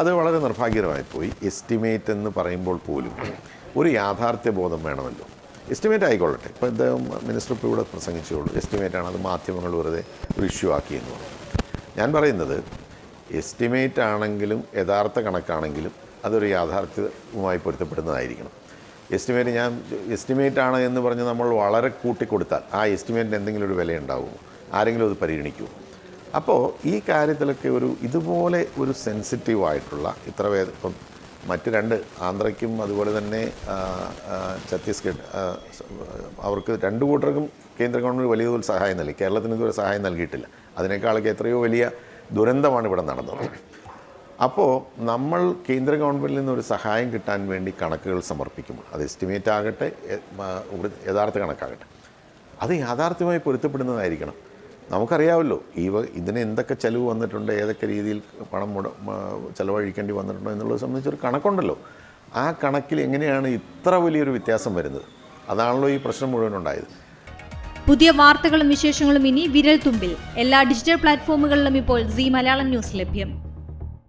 അത് വളരെ നിർഭാഗ്യകരമായി പോയി എസ്റ്റിമേറ്റ് എന്ന് പറയുമ്പോൾ പോലും ഒരു യാഥാർത്ഥ്യ ബോധം വേണമല്ലോ. എസ്റ്റിമേറ്റ് ആയിക്കൊള്ളട്ടെ. ഇപ്പോൾ ഇദ്ദേഹം മിനിസ്റ്റർ ഇപ്പോൾ ഇവിടെ പ്രസംഗിച്ചുള്ളൂ എസ്റ്റിമേറ്റ് ആണ് അത് മാധ്യമങ്ങൾ വെറുതെ ഒരു ഇഷ്യൂ ആക്കി എന്ന് പറഞ്ഞു. ഞാൻ പറയുന്നത് എസ്റ്റിമേറ്റ് ആണെങ്കിലും യഥാർത്ഥ കണക്കാണെങ്കിലും അതൊരു യാഥാർത്ഥ്യവുമായി പൊരുത്തപ്പെടുന്നതായിരിക്കണം. എസ്റ്റിമേറ്റ് ഞാൻ എസ്റ്റിമേറ്റ് ആണ് എന്ന് പറഞ്ഞ് നമ്മൾ വളരെ കൂട്ടിക്കൊടുത്താൽ ആ എസ്റ്റിമേറ്റിന് എന്തെങ്കിലും ഒരു വില ഉണ്ടാവുമോ ആരെങ്കിലും അത് പരിഗണിക്കുമോ? അപ്പോൾ ഈ കാര്യത്തിലൊക്കെ ഒരു ഇതുപോലെ ഒരു സെൻസിറ്റീവ് ആയിട്ടുള്ള ഇത്ര വേ ഇപ്പം മറ്റ് രണ്ട് ആന്ധ്രയ്ക്കും അതുപോലെ തന്നെ ഛത്തീസ്ഗഡ് അവർക്ക് രണ്ട് കൂട്ടർക്കും കേന്ദ്ര ഗവൺമെന്റ് വലിയ തോതിൽ സഹായം നൽകി. കേരളത്തിന് ഇതുവരെ സഹായം നൽകിയിട്ടില്ല. അതിനേക്കാളൊക്കെ എത്രയോ വലിയ ദുരന്തമാണ് ഇവിടെ നടന്നത്. അപ്പോൾ നമ്മൾ കേന്ദ്ര ഗവൺമെന്റിൽ നിന്ന് ഒരു സഹായം കിട്ടാൻ വേണ്ടി കണക്കുകൾ സമർപ്പിക്കുമ്പോൾ അത് എസ്റ്റിമേറ്റ് ആകട്ടെ യഥാർത്ഥ കണക്കാകട്ടെ അത് യാഥാർത്ഥ്യമായി പൊരുത്തപ്പെടുന്നതായിരിക്കണം. നമുക്കറിയാമല്ലോ ഈ ഇതിന് എന്തൊക്കെ ചിലവ് വന്നിട്ടുണ്ട് ഏതൊക്കെ രീതിയിൽ പണം മുട ചെലവഴിക്കേണ്ടി വന്നിട്ടുണ്ടോ എന്നുള്ളത് സംബന്ധിച്ചൊരു കണക്കുണ്ടല്ലോ. ആ കണക്കിൽ എങ്ങനെയാണ് ഇത്ര വലിയൊരു വ്യത്യാസം വരുന്നത്? അതാണല്ലോ ഈ പ്രശ്നം മുഴുവൻ ഉണ്ടായത്. പുതിയ വാർത്തകളും വിശേഷങ്ങളും ഇനി വിരൽ തുമ്പിൽ എല്ലാ ഡിജിറ്റൽ പ്ലാറ്റ്ഫോമുകളിലും ഇപ്പോൾ സി മലയാളം ന്യൂസ് ലഭ്യം.